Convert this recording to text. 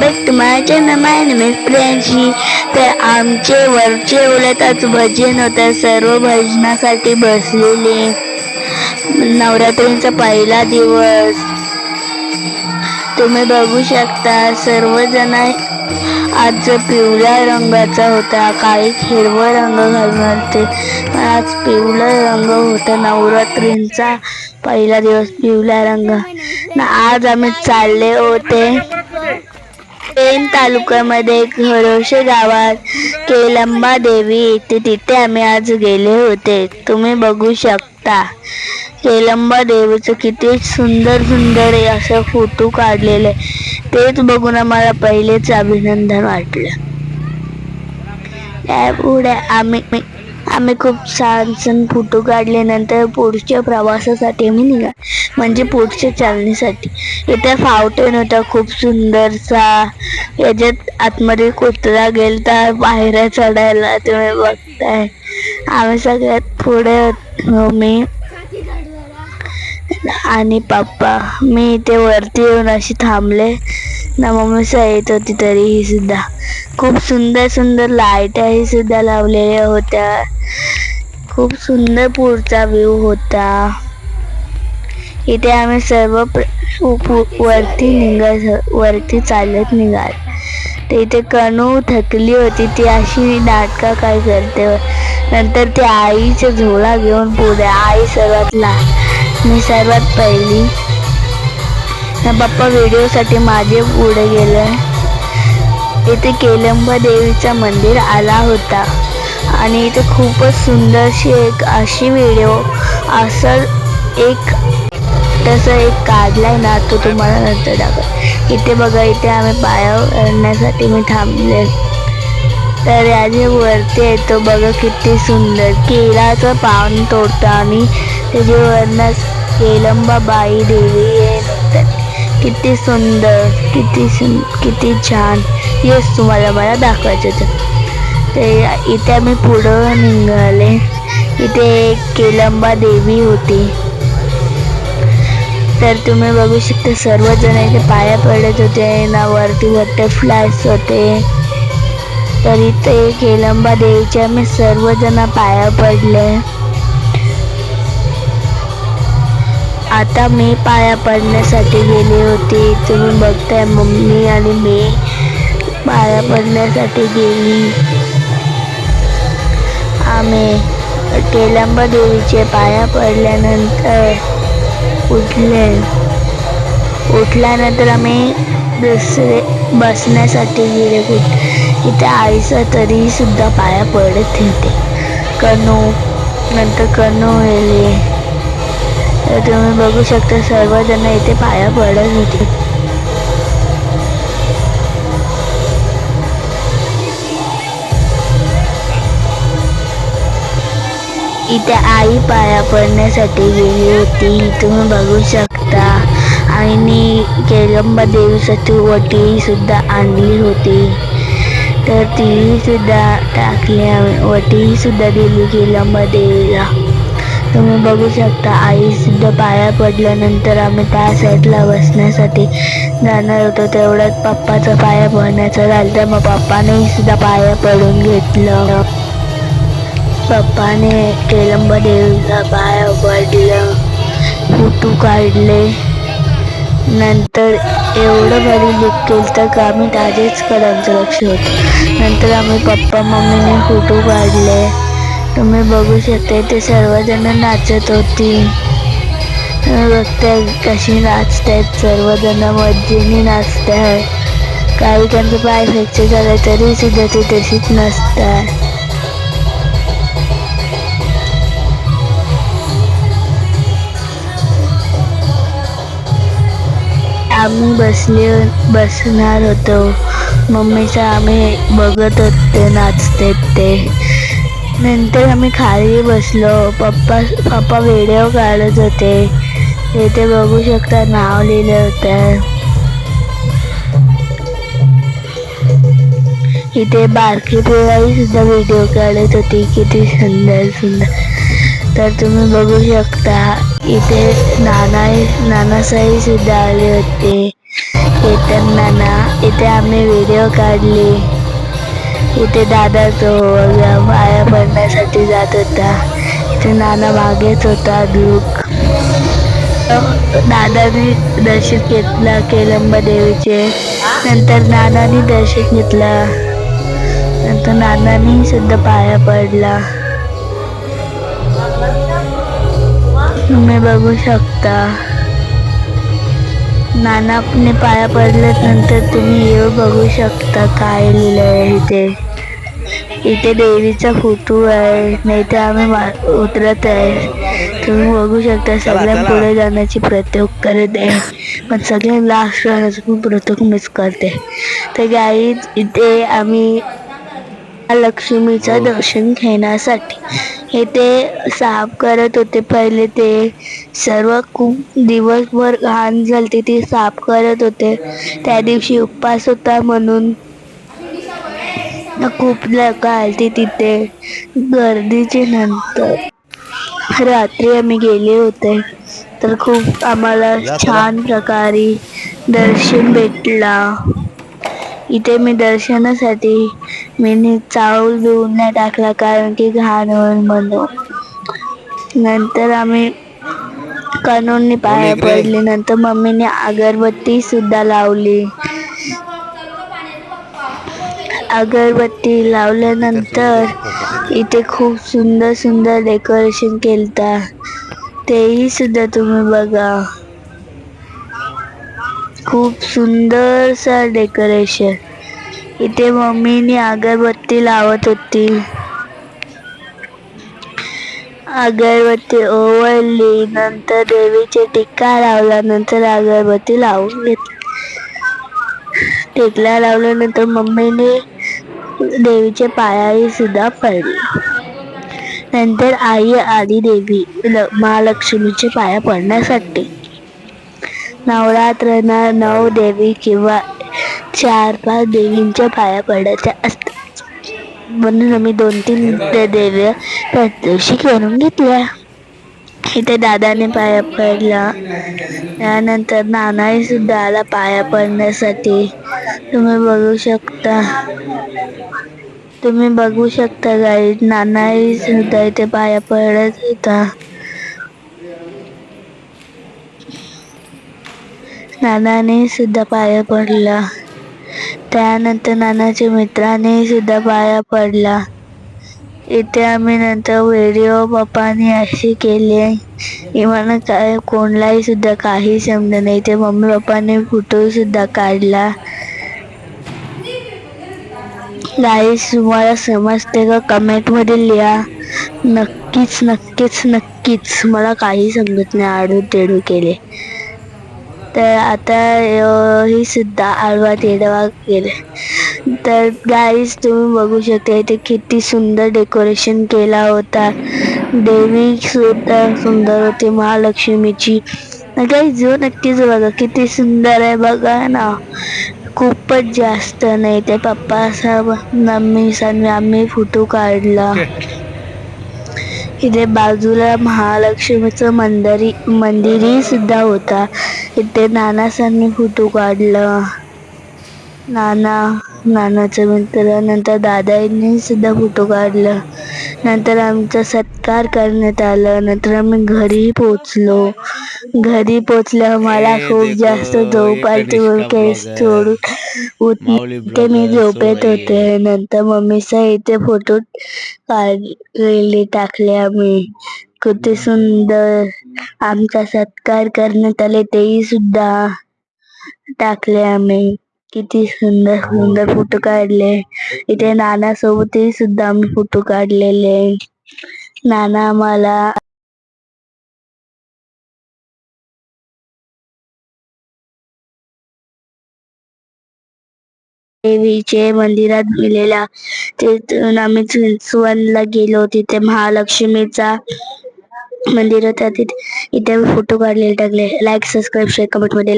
Back तुम्हाला my channel my name Priyanshi तर आमचे वरचे उलटच भजन होतं सर्व भजनासाठी बसलेले. नवरात्रीचा पहिला दिवस. तुम्ही बघू शकता सर्वजण आज पिवळ्या रंगाचा होता काही हिरवा रंग घालून होते आज पिवळा रंग होता नवरात्रींचा पहिला दिवस पिवळा रंग. ना आज आम्ही चालले होते. पेन तालुक्यामध्ये घरोशे गावात केलंबा देवी येते तिथे आम्ही आज गेले होते. तुम्ही बघू शकता. केलंबा देवीचं किती सुंदर सुंदर असं फोटो काढलेले. तेच बघून आम्हाला पहिलेच अभिनंदन वाटलं. त्यापुढे आम्ही आम्ही खूप छान छान फोटो काढले. नंतर पुढच्या प्रवासासाठी आम्ही निघा म्हणजे पुढच्या चालणीसाठी. इथे फाउंटेन होता खूप सुंदरसा. याच्यात आतमध्ये कुत्रा गेलता बाहेर चढायला तुम्ही बघताय. आम्ही सगळ्यात पुढे मी आणि पप्पा. मी इथे वरती येऊन अशी थांबले. ना मम्मी येत होती तरीही सुद्धा. खूप सुंदर सुंदर लाईटही सुद्धा लावलेल्या होत्या. खूप सुंदर पुढचा व्ह्यू होता. इथे आम्ही सर्व प्र- वरती निघत वरती चालत निघाल. ते इथे कणू थकली होती ती अशी नाटका काय करते? नंतर ती आईचा झोळा घेऊन पुढे आई सर्वात लहान. मी सर्वात पहिली. बाप्पा पप्पा व्हिडिओसाठी माझे पुढे गेलं. इथे केलंबा देवीचा मंदिर आला होता. आणि इथे खूपच सुंदरशी एक अशी व्हिडिओ असं एक तसं एक काढलाय ना तो तुम्हाला नंतर दाखव. इथे बघा इथे आम्ही पाया करण्यासाठी मी थांबले. तर याचे वरती येतो बघा किती सुंदर. केळाचं पान तोडतो आणि त्याच्यावरनं केलंबा बाई देवी आहे म्हणतात किती सुंदर किती सुं किती छान. हेच तुम्हाला मला दाखवायचं होतं ते इथे आम्ही पुढं निघाले. इथे एक केलंबा देवी होती. तर तुम्ही बघू शकता सर्वजण इथे पाया पडत होते ना वरती बटरफ्लायस होते. तर इथे केलंबा देवीच्या मी सर्वजण पाया पडले. आता मी पाया पडण्यासाठी गेली होती. तुम्ही बघताय मम्मी आणि मी पाया पडण्यासाठी गेली. आम्ही केलंबा देवीचे पाया पडल्यानंतर उठले उठल्यानंतर आम्ही दुसरे बसण्यासाठी गेले कुठ? इथे आईचा तरी सुद्धा पाया पडत होते. कनू नंतर कनू येले तर तुम्ही बघू शकता सर्वजण इथे पाया पडत होते. इथे आई पाया पडण्यासाठी गेली होती. तुम्ही बघू शकता. आईने केलंबा देवीसाठी वटी सुद्धा आणली होती. तर तीसुद्धा टाकली आम्ही वटी सुद्धा दिली केलंबा देवीला. तुम्ही बघू शकता आई सुद्धा पाया पडल्यानंतर आम्ही त्या साईडला बसण्यासाठी जाणार होतो. तेवढ्यात पप्पाचा पाया पडण्याचं झालं. तर मग पप्पानेही सुद्धा पाया पडून घेतलं. पप्पाने केलंबा देवीला पाया पडलं फोटो काढले. नंतर एवढं भारी लुक केलं तर का आम्ही त्याचेच आमचं लक्ष होतं. नंतर आम्ही पप्पा मम्मीने फोटो काढले. तुम्ही बघू शकता ते सर्वजण नाचत होती. बघताय कशी नाचतायत सर्वजण मज्जेने नाचताय. काही त्यांचं पाय फ्रॅक्चर झालं तरी सुद्धा ते तशीच नसतात आम्ही बसले बसणार होतो. मम्मीचं आम्ही बघत होते नाचते ते. नंतर आम्ही खाली बसलो. पप्पा पप्पा व्हिडिओ काढत होते. तिथे बघू शकता नाव लिहिलं होतं. इथे बारकी पोराही सुद्धा व्हिडिओ काढत होती. किती सुंदर सुंदर. तर तुम्ही बघू शकता इथे नाना नानासाई सुद्धा आले होते. केतन नाना इथे आम्ही व्हिडिओ काढले. इथे दादा तो पाया पडण्यासाठी जात होता. इथे नाना मागेच होता दुःख दादाने दर्शन घेतला केलंब देवीचे. नंतर नानाने दर्शन घेतला. नंतर नानानी सुद्धा पाया पडला. तुम्ही बघू शकता. नानाने पाया पडल्यात नंतर तुम्ही येऊ बघू शकता काय लिहिलंय इथे. इथे देवीचा फोटो आहे नाही तर आम्ही उतरत आहे. तुम्ही बघू शकता सगळ्या पुढे जाण्याची प्रत्येक करत आहे. पण सगळ्या लास्ट राहण्याचं प्रत्येक मिस करते. तर गाई इथे आम्ही लक्ष्मीचं दर्शन घेण्यासाठी हे ते साफ करत होते. पहिले ते सर्व खूप दिवसभर घाण झालती ती साफ करत होते. त्या दिवशी उपवास होता म्हणून खूप लोक आलती तिथे गर्दीचे नंतर. रात्री आम्ही गेले होते. तर खूप आम्हाला छान प्रकारे दर्शन भेटला. इथे मी दर्शनासाठी मी चावल बिवून नाही टाकला कारण की घाण होईल म्हणून नंतर आम्ही कानूननी पाया पडले नंतर मम्मीने अगरबत्ती सुद्धा लावली। अगरबत्ती लावल्यानंतर इथे खूप सुंदर सुंदर डेकोरेशन केलता। तेही सुद्धा तुम्ही बघा। खूप सुंदरसा डेकोरेशन। इथे मम्मीने अगरबत्ती लावत होती. अगरबत्ती ओवळली नंतर देवीचे टिक्का लावला नंतर अगरबत्ती लावून घेतली. टिकला लावल्यानंतर मम्मीने देवीचे पायाही सुद्धा पडले. नंतर आई आली देवी महालक्ष्मीचे पाया पडण्यासाठी. नवरात्र नऊ देवी किंवा चार पाच देवींच्या पाया पडायच्या असतात. म्हणून आम्ही दोन तीन त्या देव्या त्या दिवशी करून घेतल्या. इथे दादाने पाया पडला. त्यानंतर नानाही सुद्धा आला पाया पडण्यासाठी. तुम्ही बघू शकता. तुम्ही बघू शकता गाई नानाही सुद्धा इथे पाया पडत होता. नानाने सुद्धा पाया पडला. त्यानंतर नानाच्या मित्राने सुद्धा पाया पडला. इथे आम्ही नंतर व्हिडिओ पप्पाने असे केले की काय कोणलाही सुद्धा काही समजलं नाही. ते मम्मी पप्पाने फोटो सुद्धा काढला. गाईस तुम्हाला समजते का? कमेंटमध्ये लिहा. नक्कीच नक्कीच नक्कीच. मला काही समजत नाही. आडू तेडू केले. तर आता ही सुद्धा आडवा तेडवा केले तर गाईज तुम्ही बघू शकता इथे किती सुंदर डेकोरेशन केला होता. देवी सुद्धा सुंदर होती महालक्ष्मीची. काही जो नक्कीच बघा किती सुंदर आहे. बघा ना खूपच जास्त नाही. ते पप्पा साहेब मम्मी सर्व आम्ही फोटो काढला. इथे बाजूला महालक्ष्मीचं मंदिरी मंदिरही सुद्धा होता. इथे नानासांनी फोटो काढला नाना. नानाचं मित्र नंतर दादांनी सुद्धा फोटो काढला. नंतर आमचा सत्कार करण्यात आला. नंतर आम्ही घरी पोचलो घरी पोचल्यावर मला खूप जास्त झोप आली केस सोडून उठते मी झोपेत होते. नंतर मम्मीचा इथे फोटो काढलेले टाकले आम्ही. किती सुंदर आमचा सत्कार करण्यात आले. तेही सुद्धा टाकले आम्ही. किती सुंदर सुंदर फोटो काढले. इथे नाना सोबतही सुद्धा आम्ही फोटो काढलेले. नाना आम्हाला देवीचे मंदिरात दिलेल्या तिथून आम्ही चिंचवणला गेलो. तिथे महालक्ष्मीचा मंदिर होता. तिथे इथे फोटो काढलेले टाकले. लाईक सबस्क्राईब शेअर कमेंटमध्ये